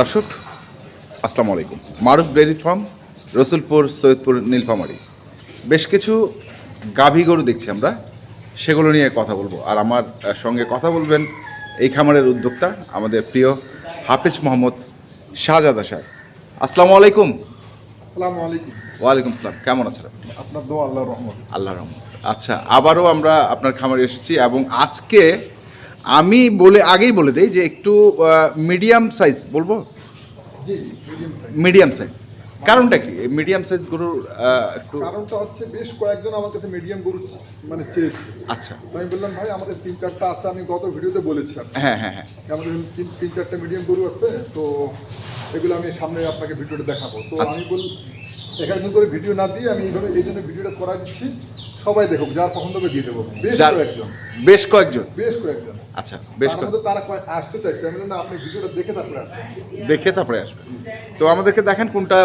দর্শক আসসালামু আলাইকুম। Maruf dairy farm Rasulpur Saidpur Nilphamari. বেশ কিছু গাভী গরু দেখছি আমরা সেগুলো নিয়ে কথা বলব। আর আমার সঙ্গে কথা বলবেন এই খামারের উদ্যোক্তা আমাদের প্রিয় হাফিজ মোহাম্মদ শাহজাদা সাহেব আসসালামু আলাইকুম। আসসালামু আলাইকুম। ওয়ালাইকুম আসসালাম। কেমন আছেন আপনার দোয়া আল্লাহ রহমত। আল্লাহ রহমত। আচ্ছা আবারও আমরা আপনার খামারে এসেছি এবং আজকে আমি বলে আগেই বলে দেই যে একটু মিডিয়াম সাইজ বলব? জি মিডিয়াম সাইজ মিডিয়াম সাইজ কারণটা কি? মিডিয়াম সাইজ গরুর একটু কারণটা হচ্ছে বেশ কয়েকজন আমার কাছে মিডিয়াম গরু মানে চেয়েছে। আচ্ছা। আমি বললাম ভাই আমাদের তিন চারটা আছে আমি গত ভিডিওতে বলেছি হ্যাঁ হ্যাঁ হ্যাঁ। আমাদের তিন তিন চারটা মিডিয়াম গরু আছে তো এগুলো আমি সামনে আপনাকে ভিডিওটা দেখাবো। তো আচ্ছা। আমি বল এক একজন করে ভিডিও না দিয়ে আমি এইভাবে এই জন্য ভিডিওটা করা দিচ্ছি। সবাই দেখুক যার পছন্দ হবে দিয়ে দেবো। বেশ কয়েকজন। বেশ কয়েকজন। বেশ কয়েকজন। আচ্ছা বেশ তার কয়েক তারা আসতে চাইছে আমি না আপনি ভিডিওটা দেখে তারপরে আসবেন। দেখে তারপরে আসবে তো আমাদেরকে দেখেন কোনটা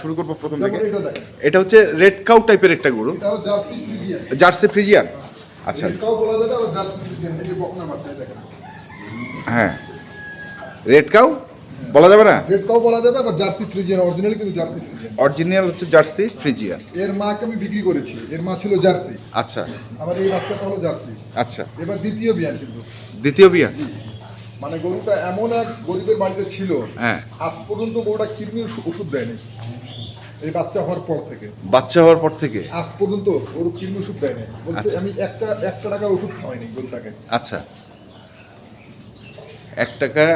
শুরু করব প্রথম থেকে। এটা হচ্ছে রেড কাউ টাইপের একটা গরু। Jersey Friesian. আচ্ছা। হ্যাঁ। রেড কাউ বলা যাবে না? রেডটাও বলা যাবে আবার জার্সি ফ্রিজিয়ান অরিজিনাল কিন্তু জার্সি ফ্রিজিয়ান অরিজিনাল হচ্ছে জার্সি ফ্রিজিয়ান এর মাকে আমি বিক্রি করেছি এর মা ছিল জার্সি আচ্ছা। আবার এই বাচ্চাটা হলো জার্সি আচ্ছা। এবার দ্বিতীয় বিয়ান কিন্তু। দ্বিতীয় বিয়া মানে গরুটা এমন এক গরিবের বাড়িতে ছিল হ্যাঁ। আজ পর্যন্ত গরুটা ওষু- ওষুধ দেয়নি। এই বাচ্চা হওয়ার পর থেকে। বাচ্চা হওয়ার পর থেকে? আজ পর্যন্ত গরু কৃমি ওষুধ দেয়নি। বলছে আচ্ছা। আমি একটা একটা টাকার ওষুধ খাওয়াইনি গরুটাকে। আচ্ছা। এক টাকার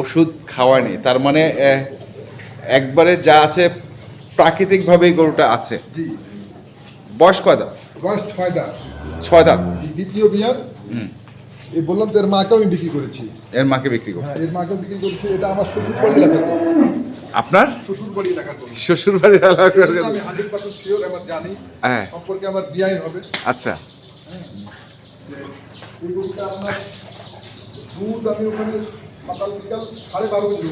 ওষুধ খাওয়ানি তার মানে একবারে যা আছে প্রাকৃতিকভাবেই গরুটা আছে। বয়স কয় দাঁত? বয়স ছয় দাঁত। ছয় দাঁত। দ্বিতীয় বিয়ান এই বললাম তো এর মাকে আমি বিক্রি করেছি। এর মাকে বিক্রি করছে। হ্যাঁ এর মাকে বিক্রি করেছি এটা আমার শ্বশুর বাড়ি এলাকার আপনার? শ্বশুর বাড়ি এলাকার। শ্বশুর বাড়ির এলাকার আমি হান্ড্রেড পার্সেন্ট শিওর আমার জানি। হ্যাঁ। সম্পর্কে আমার বিআইন হবে। আচ্ছা। এই গরুটা আপনার দুধ আমি ওখানে সকাল বিকাল সাড়ে বারো কেজি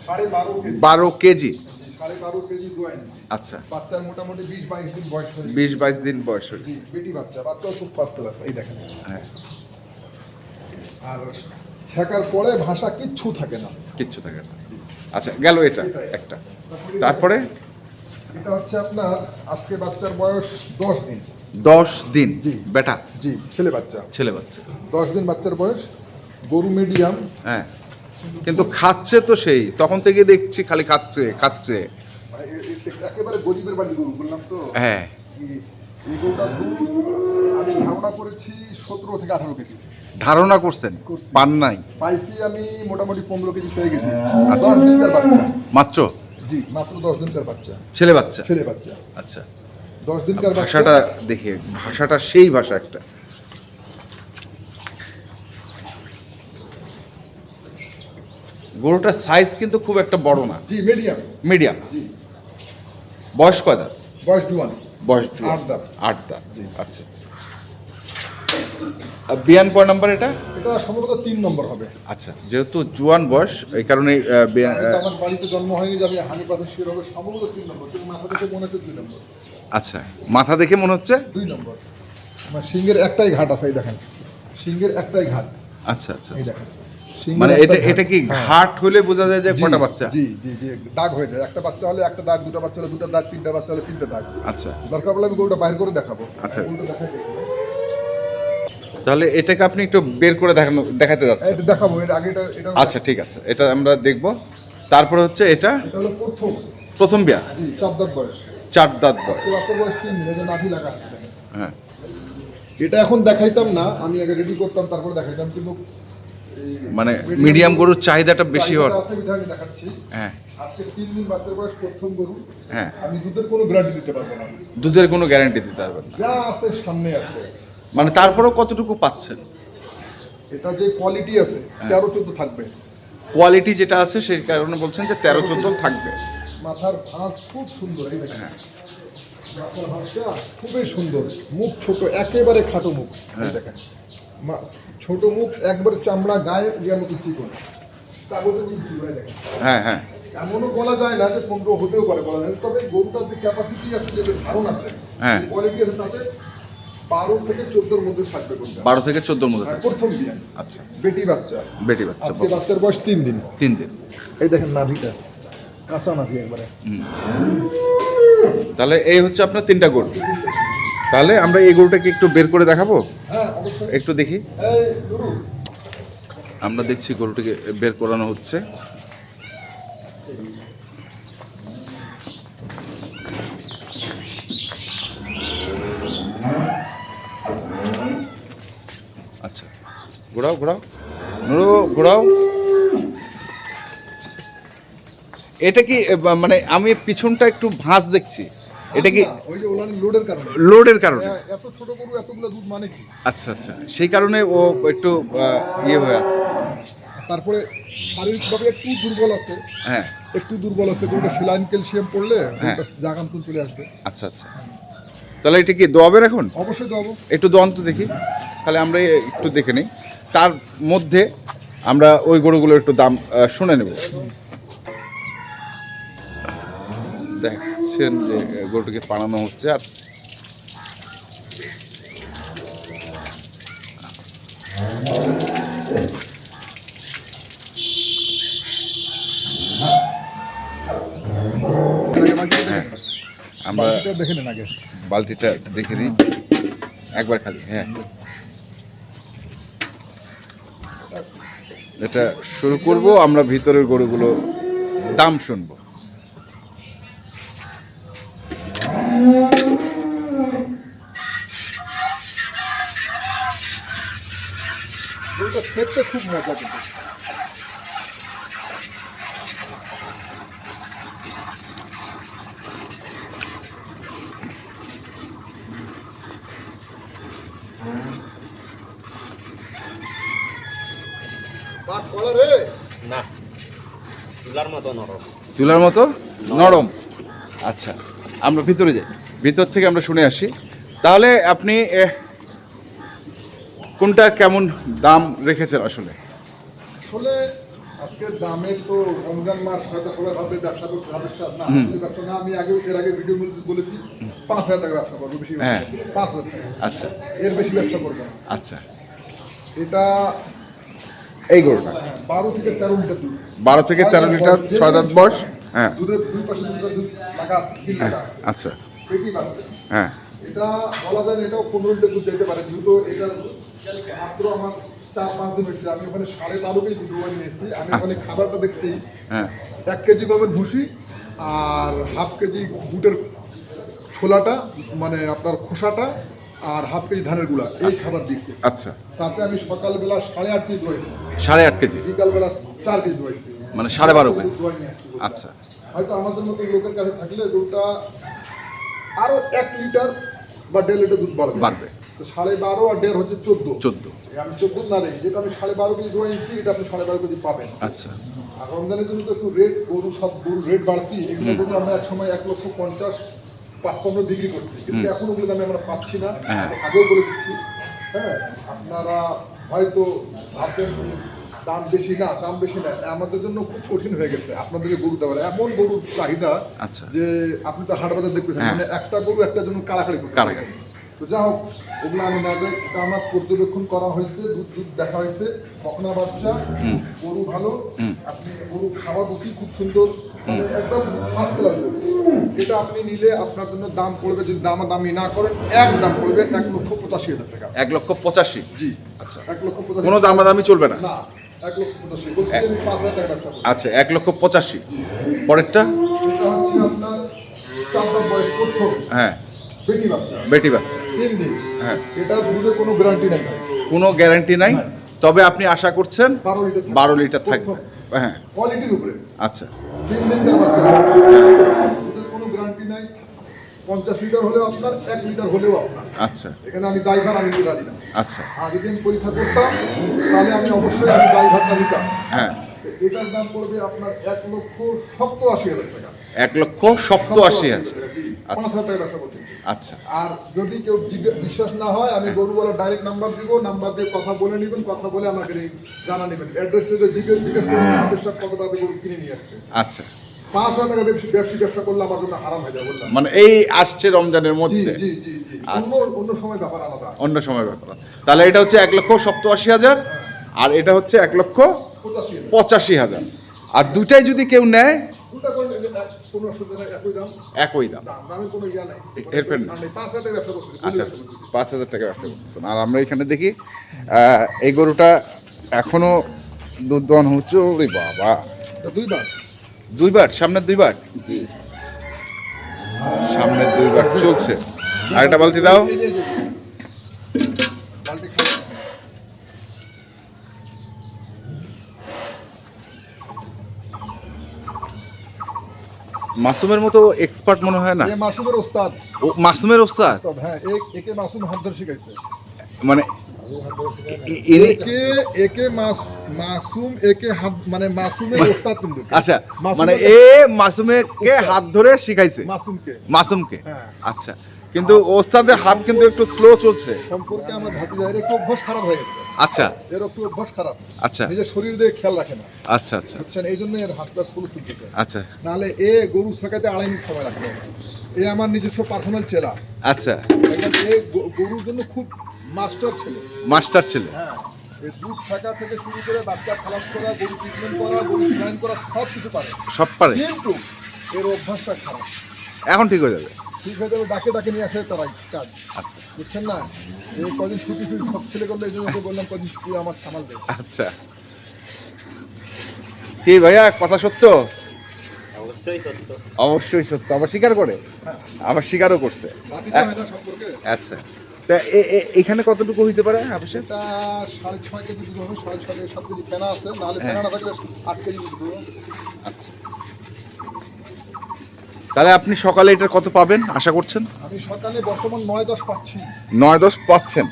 সাড়ে বারো কেজি। বারো কেজি? সাড়ে বারো কেজি আচ্ছা। বাচ্চার মোটামুটি বিশ বাইশ দিন বয়স হয়েছে বিশ বাইশ দিন বয়স হয়েছে বেটি বাচ্চা বাচ্চাও খুব ফার্স্ট ক্লাস এই দেখেন। হ্যাঁ। আর ছেঁকার পরে ভাষা কিচ্ছু থাকে না। কিচ্ছু থাকে না। আচ্ছা গেল এটা একটা। তারপরে? এটা হচ্ছে আপনার আজকে বাচ্চার বয়স দশ দিন। দশ দিন। জি। বেটা। জি ছেলে বাচ্চা। ছেলে বাচ্চা। দশ দিন বাচ্চার বয়স গরু মিডিয়াম হ্যাঁ। কিন্তু খাচ্ছে তো সেই। তখন থেকে দেখছি খালি খাচ্ছে খাচ্ছে। একেবারে গরিবের বাড়ি গরু বললাম তো। হ্যাঁ। এই- এই দুধ আমি ধারণা করেছি সতেরো থেকে আঠারো কেজি। ধারণা করছেন? করছি। পান নাই? পাইছি আমি মোটামুটি পনেরো কেজি পেয়ে গেছি। আচ্ছা। বাচ্চা। মাত্র? জি মাত্র দশ দিনকার বাচ্চা। ছেলে বাচ্চা? ছেলে বাচ্চা। আচ্ছা। দশ দিনকার ভাষাটা দেখে ভাষাটা সেই ভাষা একটা। গরুটার সাইজ কিন্তু খুব একটা বড় না। জি মিডিয়াম মিডিয়াম জি। বয়স কয় দাঁত? বয়স জুয়ান বয়স জুয়া। আট দাঁত। আট দাঁত। জি। আচ্ছা। বিয়ান কয় নাম্বার এটা? এটা সম্ভবত তিন নম্বর হবে। আচ্ছা যেহেতু জুয়ান বয়স এই কারণে এটা আমার বাড়িতে জন্ম হয়নি যে আমি হানি পাথর শিওর হবে সম্ভবত তিন নম্বর মাথা থেকে মনে হচ্ছে দুই নম্বর। আচ্ছা মাথা দেখে মনে হচ্ছে? দুই নম্বর। আমার সিংহের একটাই ঘাট আছে এই দেখেন। সিংহের একটাই ঘাট। আচ্ছা আচ্ছা এই দেখেন সিংহের মানে এটা এটা কি হ্যাঁ। ঘাট হলে বোঝা যায় যে কটা বাচ্চা? জি জি জি দাগ হয়ে যায়। একটা বাচ্চা হলে একটা দাগ দুটো বাচ্চা হলে দুটো দাগ তিনটা বাচ্চা হলে তিনটা দাগ। আচ্ছা। দরকার পড়লে আমি গরুটা বাইরে করে দেখাবো। আচ্ছা। গরুটা দেখাই তাহলে এটাকে আপনি একটু বের করে দেখানো দেখাতে যাচ্ছেন। এটা দেখাবো এর আগে এটা এটা আচ্ছা ঠিক আছে। এটা আমরা দেখব। তারপরে হচ্ছে এটা? এটা হলো প্রথম। প্রথম বিয়া। জি চার দাঁত বয়স। চার দাঁত। হ্যাঁ। এটা এখন দেখাইতাম না আমি আগে রেডি করতাম তারপরে দেখাইতাম কিন্তু মানে মিডিয়াম গরুর চাহিদাটা বেশি হওয়ার দেখাচ্ছি। হ্যাঁ। আজকে তিন দিন বাচ্চার বয়স প্রথম গরু। হ্যাঁ। আমি দুধের কোনো গ্যারান্টি দিতে পারব না। দুধের কোনো গ্যারান্টি দিতে পারবেন না। যা আছে সামনে আছে। মানে তারপরেও কতটুকু পাচ্ছেন? এটা যে কোয়ালিটি আছে হ্যাঁ। তেরো চোদ্দ থাকবে। কোয়ালিটি যেটা আছে সেই কারণে বলছেন যে তেরো চোদ্দ থাকবে। মাথার ভাঁজ খুব সুন্দর এই দেখেন। মাথার ভাঁজটা খুবই সুন্দর। মুখ ছোট একেবারে খাটো মুখ এই হ্যাঁ। দেখেন। ছোট মুখ একবারে চামড়া গায়ে ইয়ার মতো চিকন কাগজে দেখেন। হ্যাঁ হ্যাঁ। এমনও বলা যায় না যে পনেরো হতেও পারে বলা যায় না। তবে গরুটার যে ক্যাপাসিটি আছে যে ধারণ আছে হ্যাঁ। কোয়ালিটি আছে তাতে বারো থেকে চোদ্দোর মধ্যে থাকবে বারো থেকে চোদ্দোর মধ্যে হ্যাঁ, থাকে। প্রথম বিয়ান আচ্ছা। বেটি বাচ্চা। বেটি বাচ্চা বাচ্চার বয়স তিন দিন। তিন দিন। এই দেখেন নাভিটা। কাঁচা নাভি একবারে। তাহলে এই হচ্ছে আপনার তিনটা গরু তাহলে আমরা এই গরুটাকে একটু বের করে দেখাবো? হ্যাঁ একটু দেখি। আমরা দেখছি গরুটিকে বের করানো হচ্ছে। আচ্ছা। ঘোরাও ঘোরাও। নুরু ঘোরাও। এটা কি মানে আমি পিছনটা একটু ভাঁজ দেখছি। এটা কি ওই যে ওলান লোডের কারণে। লোডের কারণে? এত ছোট গরু এতগুলো দুধ মানে কি? আচ্ছা আচ্ছা। সেই কারণে ও একটু ইয়ে হয়ে আছে। তারপরে শারীরিকভাবে একটু দুর্বল আছে। হ্যাঁ। একটু দুর্বল আছে গরুটা সেলাইন ক্যালসিয়াম পড়লে হ্যাঁ। জাগান্তন চলে আসবে। আচ্ছা আচ্ছা। তাহলে এটা কি দোয়াবেন এখন? অবশ্যই দেবো একটু দোয়ান তো দেখি। তাহলে আমরা একটু দেখে নিই। তার মধ্যে আমরা ওই গরুগুলোর একটু দাম শুনে নেব। দেখছেন যে গরুটিকে পাড়ানো হচ্ছে আর হ্যাঁ আমরা দেখে নেন আগে বালতিটা দেখে নিই। একবার খালি হ্যাঁ। এটা শুরু করব, আমরা ভিতরের গরুগুলো দাম শুনব। সেটটা খুব মজা কিন্তু। বাহ, কলা রে। না তুলার মতো নরম। তুলার মতো? নরম। আচ্ছা। আমরা ভিতরে যাই। ভিতর থেকে আমরা শুনে আসি। তাহলে আপনি কোনটা কেমন দাম রেখেছেন আসলে? আসলে আজকের দামে তো রমজান মাস হয়তো সবাই ভাববে ব্যবসা করতে হবে না ব্যবসা না আমি আগে এর আগে ভিডিও বলেছি পাঁচ হাজার টাকা ব্যবসা করব বেশি হ্যাঁ। পাঁচ হাজার টাকা। আচ্ছা। এর বেশি ব্যবসা করব আচ্ছা। এটা এই গরুটা? হ্যাঁ, বারো থেকে তেরো লিটার দুধ। বারো থেকে তেরো লিটার ছয় দাঁত বয়স? হ্যাঁ। দুধের দুই পাশে দুধ লাগা আছে তিন লাগা আছে আচ্ছা। হ্যাঁ। এটা বলা যায় এটাও পনেরো লিটার দুধ দিতে পারে যেহেতু এটা মাত্র আমার চার পাঁচ দিন হয়েছে। আমি ওখানে সাড়ে বারো কেজি দুধ নিয়েছি আমি ওখানে খাবারটা দেখছি। হ্যাঁ। এক কেজি পাবেন ভুসি আর হাফ কেজি বুটের ছোলাটা মানে আপনার খোসাটা আর হাফ কেজি ধানের গুঁড়া। এই খাবার দিয়েছি। আচ্ছা। তাতে আমি সকালবেলা সাড়ে আট কেজি ধোয়াইছি। সাড়ে আট কেজি? বিকালবেলা চার কেজি ধোয়াইছি। মানে সাড়ে বারো গরুটা। আচ্ছা। হয়তো আমাদের মতো লোকের কাছে থাকলে গরুটা আরও এক লিটার বা দেড় লিটার দুধ বাড়বে। বাড়বে। তো সাড়ে বারো আর দেড় হচ্ছে চোদ্দ। চোদ্দ। আমি চোদ্দ না দেই যেটা আমি সাড়ে বারো কেজি ধোয়াইছি এটা আপনি সাড়ে বারো কেজি পাবেন। আচ্ছা। আর রমজানের জন্য তো একটু রেট গরু সব গরু রেট বাড়তি এগুলো আমরা এক সময় এক লক্ষ পঞ্চাশ পাঁচপান্ন বিক্রি করছি। কিন্তু এখন ওগুলো দামে আমরা পাচ্ছি না। হ্যাঁ। আগেও বলে দিচ্ছি। হ্যাঁ আপনারা হয়তো ভাবছেন দাম বেশি না দাম বেশি না আমাদের জন্য খুব কঠিন হয়ে গেছে। আপনাদেরকে গরু দেওয়ার এমন গরুর চাহিদা আচ্ছা। যে আপনি তো হাট বাজার দেখতেছেন হ্যাঁ। মানে একটা গরু একটা জন্য কাড়াকাড়ি কাড়াকাড়ি। তো যা হোক এগুলো আমি না এটা আমার পর্যবেক্ষণ করা হয়েছে দুধ দুধ দেখা হয়েছে বকনা বাচ্চা গরু ভালো আপনি গরু খাবার বসি খুব সুন্দর মানে একদম ফার্স্ট ক্লাস গরু। এটা আপনি নিলে আপনার জন্য দাম পড়বে যদি দাম দামি না করেন এক দাম পড়বে এক লক্ষ পঁচাশি হাজার টাকা। এক লক্ষ পঁচাশি? জি। আচ্ছা। এক লক্ষ পঁচাশি কোনো দামাদামি চলবে না? না। আচ্ছা এক লক্ষ পঁচাশি। পরেরটা? হ্যাঁ। বেটি বাচ্চা। হ্যাঁ। এটা কোনো গ্যারান্টি নাই। কোনো গ্যারান্টি নাই। তবে আপনি আশা করছেন বারো লিটার থাকবে। হ্যাঁ। কোয়ালিটির উপরে। আচ্ছা। তিন দিন বাচ্চা দুধের কোনো গ্যারান্টি নাই পঞ্চাশ লিটার হলেও আপনার এক লিটার হলেও আপনার। আচ্ছা। এখানে আমি ড্রাইভার আমি রাজি না। আচ্ছা। আর যদি আমি পরীক্ষা করতাম তাহলে আমি অবশ্যই আমি ড্রাইভারটা নিতাম। হ্যাঁ। এটার দাম পড়বে আপনার এক লক্ষ সপ্ত আশি হাজার টাকা। এক লক্ষ সপ্ত আশি আছে আচ্ছা হাজার আচ্ছা। আর যদি কেউ বিশ্বাস না হয় আমি গরুওয়ালা ডাইরেক্ট নাম্বার দিব নাম্বার দিয়ে কথা বলে নেবেন কথা বলে আমাকে জানা নেবেন। অ্যাড্রেসটা জিজ্ঞেস জিজ্ঞেস করবেন কত টাকা গরু কিনে নিয়ে আসছে। আচ্ছা। পাঁচ হাজার টাকা ব্যবসা ব্যবসা ব্যবসা করলে আমার জন্য হারাম হয়ে যাবে মানে এই আসছে রমজানের মধ্যে? জি জি জি অন্য আচ্ছা। সময় ব্যাপার আলাদা। অন্য সময় ব্যাপার তাহলে এটা হচ্ছে এক লক্ষ সপ্তআশি হাজার আর এটা হচ্ছে এক লক্ষ পঁচাশি হাজার। আর দুটাই যদি কেউ নেয়? একই দাম। নেই। ছাড় নেই। পাঁচ হাজার টাকা ব্যবসা করতেছি আচ্ছা পাঁচ হাজার টাকা ব্যবসা করতেছেন আর আমরা এখানে দেখি এই গরুটা এখনও দুধ দহন হচ্ছে ওরে বাবা। দুইবার। দুইবার সামনের দুইবার? জি। সামনের দুইবার চলছে। আর একটা বালতি দাও। মাসুমের মতো এক্সপার্ট মনে হয় না? এ মাসুমের ওস্তাদ। ও মাসুমের ওস্তাদ? হ্যাঁ এ- একে মাসুম হাত ধরে শিখাইছে। মানে একে একে মাস মাসুম একে হাত মানে মাসুমের ওস্তাদ কিন্তু আচ্ছা মানে এ মাসুমেকে হাত ধরে শিখাইছে? মাসুমকে। মাসুমকে? হ্যাঁ। আচ্ছা কিন্তু ওস্তাদের হাত কিন্তু একটু স্লো চলছে। সম্পর্কে আমার ভাতিজার একটু অভ্যাস খারাপ হয়ে গেছে। আচ্ছা। এর একটু অভ্যাস খারাপ। আচ্ছা। নিজের শরীর দিয়ে খেয়াল রাখে না। আচ্ছা আচ্ছা। বুঝছেন? এই জন্য এর হাসপাতাল স্কুল তুলতে আচ্ছা। নাহলে এ গরু শেখাতে আড়াই মিনিট সময় লাগবে। এ আমার নিজস্ব পার্সোনাল চেলা। আচ্ছা। এ গরুর জন্য খুব মাস্টার ছেলে। মাস্টার ছিল। হ্যাঁ এই দুধ ছাকা থেকে শুরু করে বাচ্চা খালাস করা গরু ট্রিটমেন্ট করা গরু ফ্লাইন করা সব কিছু পারে। সব পারে। কিন্তু এর অভ্যাসটা খারাপ। এখন ঠিক হয়ে যাবে? ঠিক হয়ে যাবে ডাকে ডাকে নিয়ে আসে তারাই কাজ। আচ্ছা। বুঝছেন না? এই কদিন ছুটি ছুটি সব ছেলে করলে এই জন্য ওকে বললাম কদিন তুই আমার সামাল দে আচ্ছা। কি ভাইয়া কথা সত্য? অবশ্যই সত্য। অবশ্যই সত্য। আবার স্বীকার করে? হ্যাঁ। আবার স্বীকারও করছে। আচ্ছা। তা এখানে কতটুকু হইতে পারে আবশ্যক এটা সাড়ে ছয় কেজি দুধ হবে সাড়ে ছয় থেকে সাত কেজি ফেনা আছে নাহলে হ্যাঁ। ফেনা না থাকলে আট কেজি দুধ হবে। আচ্ছা। তাহলে আপনি সকালে এটার কত পাবেন আশা করছেন? আমি সকালে বর্তমান নয় দশ পাচ্ছি। নয় দশ পাচ্ছেন।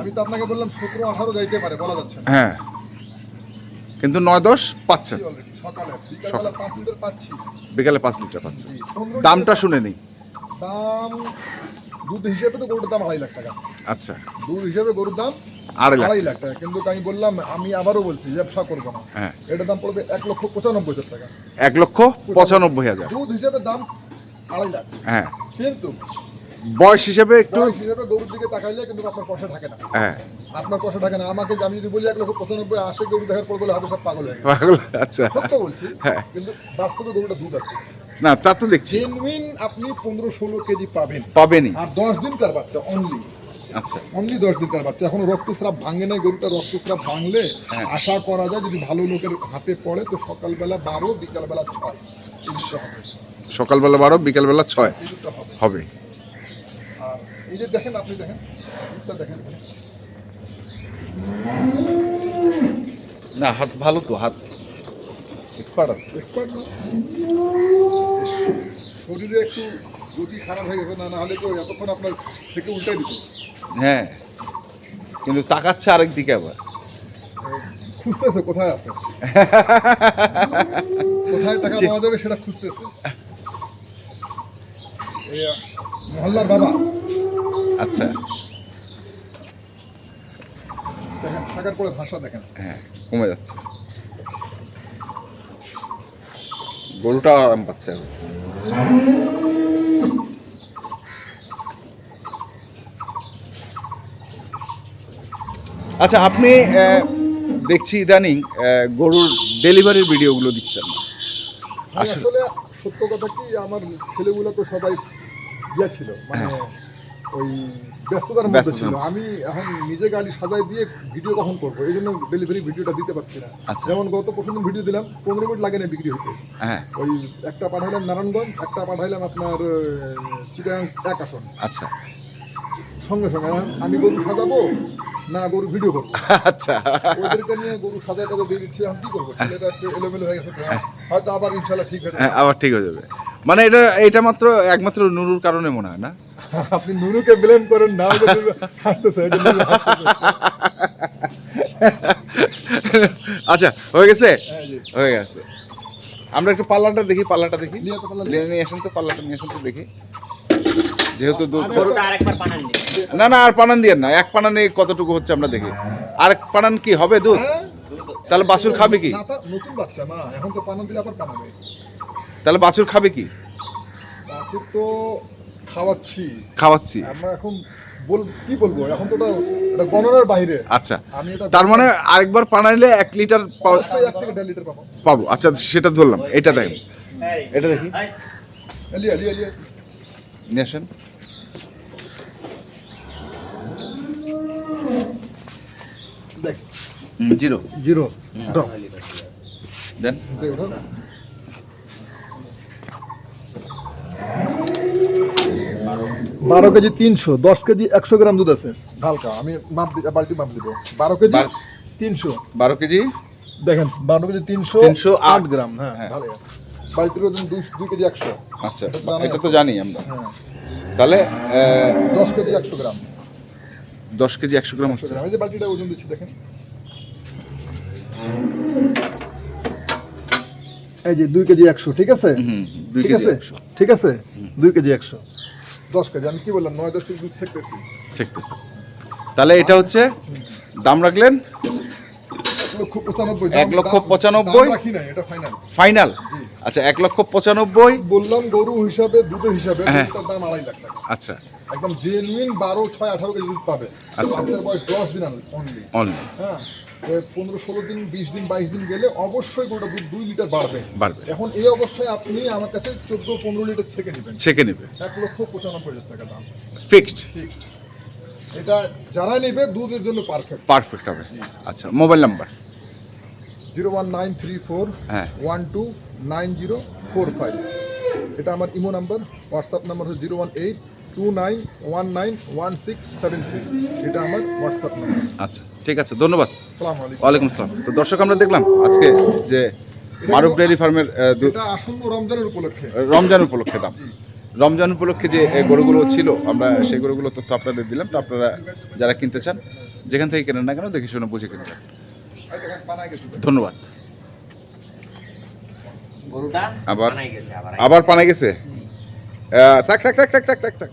আমি তো আপনাকে বললাম সতেরো আঠারো যাইতে পারে বলা যাচ্ছে হ্যাঁ। কিন্তু নয় দশ পাচ্ছেন। অলরেডি সকালে। পাঁচ লিটার পাচ্ছি। বিকালে পাঁচ লিটার পনেরো দামটা শুনে নেই। দাম দুধ হিসেবে তো গরুর দাম আড়াই লাখ টাকা। আচ্ছা। দুধ হিসেবে গরুর দাম আড়াই লাখ। টাকা। কিন্তু আমি বললাম আমি আবারও বলছি ব্যবসা করব না। হ্যাঁ। এটার দাম পড়বে এক লক্ষ পঁচানব্বই হাজার টাকা। এক লক্ষ পঁচানব্বই হাজার। দুধ হিসেবে দাম আড়াই লাখ। হ্যাঁ। কিন্তু বয়স হিসেবে একটু হিসেবে গরুর দিকে তাকাইলে কিন্তু আপনার পয়সা থাকে না। হ্যাঁ। আপনার পয়সা থাকে না। আমাকে আমি যদি বলি এক লক্ষ পঁচানব্বই আসে গরু দেখার পর বলে হবে সব পাগল হয়ে পাগল আচ্ছা। সত্য বলছি। হ্যাঁ। কিন্তু বাস্তবে গরুটা দুধ আছে। না তা তো দেখছি। জেনুইন আপনি পনেরো ষোলো কেজি পাবেন। পাবেনি আর দশ দিনকার বাচ্চা অনলি আচ্ছা। অনলি দশ দিনকার বাচ্চা। এখনও রক্তস্রাব ভাঙে নাই গরুটা রক্তস্রাব ভাঙলে হ্যাঁ। আশা করা যায় যদি ভালো লোকের হাতে পড়ে তো সকালবেলা বারো বিকালবেলা ছয়। হবে। সকালবেলা বারো বিকালবেলা ছয়। হবে। হবে। আর এই যে দেখেন আপনি দেখেন দেখেন। না হাত ভালো তো হাত। এক্সপার্ট আছে। এক্সপার্ট না? শরীরে একটু গতি খারাপ হয়ে গেছে না না হলে তো এতক্ষণ আপনার থেকে উল্টাই দিত। হ্যাঁ কিন্তু তাকাচ্ছে আরেক দিকে আবার। খুঁজতেছে কোথায় আছে? কোথায় টাকা পাওয়া যাবে সেটা খুঁজতেছে। মহল্লার বাবা। আচ্ছা। দেখেন থাকার পরে ভাষা দেখেন। হ্যাঁ কমে যাচ্ছে। গরুটা আরাম পাচ্ছে এখন। আচ্ছা আপনি দেখছি ইদানিং গরুর ডেলিভারির ভিডিওগুলো দিচ্ছেন। আসলে- আসলে সত্য কথা কি আমার ছেলেগুলো তো সবাই ইয়ে ছিল মানে ওই ব্যস্ততার মধ্যে ছিল। আমি এখন নিজে গাড়ি সাজাই দিয়ে ভিডিও কখন করব এই জন্য ডেলিভারি ভিডিওটা দিতে পারছি না। আচ্ছা। যেমন গত পরশু ভিডিও দিলাম পনেরো মিনিট লাগে না বিক্রি হতে। হ্যাঁ। ওই একটা পাঠাইলাম নারায়ণগঞ্জ একটা পাঠাইলাম আপনার চিটাং এক আসন। আচ্ছা। সঙ্গে সঙ্গে এখন আমি গরু সাজাবো না গরু ভিডিও করব? আচ্ছা। ওদেরকে নিয়ে গরু সাজায় টাজা দিয়ে দিচ্ছি এখন কি করব? ছেলেটা একটু এলোমেলো হয়ে গেছে হয়তো আবার ইনশাল্লাহ ঠিক হয়ে যাবে। হ্যাঁ আবার ঠিক হয়ে যাবে। মানে এটা এটা মাত্র একমাত্র নুরুর কারণে মনে হয় না? আপনি নুরুকে ব্লেম করেন না হাসতেছে। আচ্ছা হয়ে গেছে? হ্যাঁ, হয়ে গেছে। আমরা একটু পাল্লাটা দেখি পাল্লাটা দেখি। নিয়ে আসেন তো পাল্লাটা নিয়ে আসেন তো দেখি। যেহেতু না না আর পানান দিয়ে না। এক পানানে কতটুকু হচ্ছে আমরা দেখি। আর এক পানান কি হবে দুধ? হ্যাঁ? তাহলে বাছুর খাবে কি? নতুন বাচ্চা না এখন তো পানা দিলে আবার পানাবে। তাহলে বাছুর খাবে কি? বাছুর তো খাওয়াচ্ছি। খাওয়াচ্ছি। আমরা এখন বল কি বলব? এখন তো ওটা এটা গণনার বাইরে। আচ্ছা। তার মানে আরেকবার পানাইলে এক লিটার পাবো। পাবো। আচ্ছা সেটা ধরলাম। এটা দেখেন। এটা দেখি। নিয়ে আসেন। দেখ। Hmm, zero. জিরো। দাও। দেন। দেখ বারো কেজি তিনশো দশ কেজি একশো গ্রাম দুধ আছে। হালকা আমি মাপ দি- বালতি মাপ দিব। বারো কেজি তিনশো। বারো কেজি? দেখেন বারো কেজি তিনশো 300 আট। গ্রাম হ্যাঁ হ্যাঁ। বালতির ওজন দুই কেজি একশো। আচ্ছা এটা তো এটা তো জানি আমরা। হ্যাঁ। তাহলে দশ কেজি একশো গ্রাম। দশ কেজি একশো গ্রাম হচ্ছে। এই যে বালতিটা ওজন দিচ্ছি দেখেন। এই যে দুই কেজি একশো ঠিক আছে? ঠিক কেজি আছে? একশো। ঠিক আছে? দুই কেজি একশো। দশ কেজি আমি কি বললাম নয় দশ কেজি দুধ ছেঁকতেছি। চেকতেছে তাহলে এটা হচ্ছে দাম রাখলেন এক লক্ষ পঁচানব্বই ফাইনাল ফাইনাল আচ্ছা এক লক্ষ পঁচানব্বই? বললাম গরু হিসাবে দুধের হিসাবে হ্যাঁ। দাম আড়াই লাখ টাকা। আচ্ছা। একদম জেনুইন বারো ছয় আঠারো কেজি দুধ পাবে। আচ্ছা। বয়স দশ দিন অনলি অনলি হ্যাঁ। পনেরো ষোলো দিন বিশ দিন বাইশ দিন গেলে অবশ্যই গরুটা দুধ দুই লিটার বাড়বে। বাড়বে। এখন এই অবস্থায় আপনি আমার কাছে চোদ্দ পনেরো লিটার ছেঁকে নেবেন। ছেকে নেবে। এক লক্ষ পঁচানব্বই হাজার টাকা দাম। ফিক্সড ঠিক এটা যারা নেবে দুধের জন্য পারফেক্ট পারফেক্ট হবে। আচ্ছা mobile number zero one nine three four হ্যাঁ। One two nine zero four five. এটা আমার ইমো নাম্বার হোয়াটসঅ্যাপ নাম্বার হচ্ছে zero one eight two nine one nine one six seven three. এটা আমার হোয়াটসঅ্যাপ নাম্বার। আচ্ছা ঠিক আছে ধন্যবাদ। সালাম আলাইকুম। ওয়ালাইকুম আসসালাম। তো দর্শক আমরা দেখলাম আজকে যে মারুফ ডেয়ারি ফার্মের এটা আসন্ন রমজানের উপলক্ষে। রমজান উপলক্ষে দাম। রমজান উপলক্ষে যে গরুগুলো ছিল আমরা সেই গরুগুলো তথ্য আপনাদের দিলাম। তো আপনারা যারা কিনতে চান যেখান থেকে কেনেন না কেন দেখে শুনে বুঝে কিনবেন। ধন্যবাদ। আবার? আবার পানায় গেছে? থাক থাক থাক থাক থাক থাক থাক।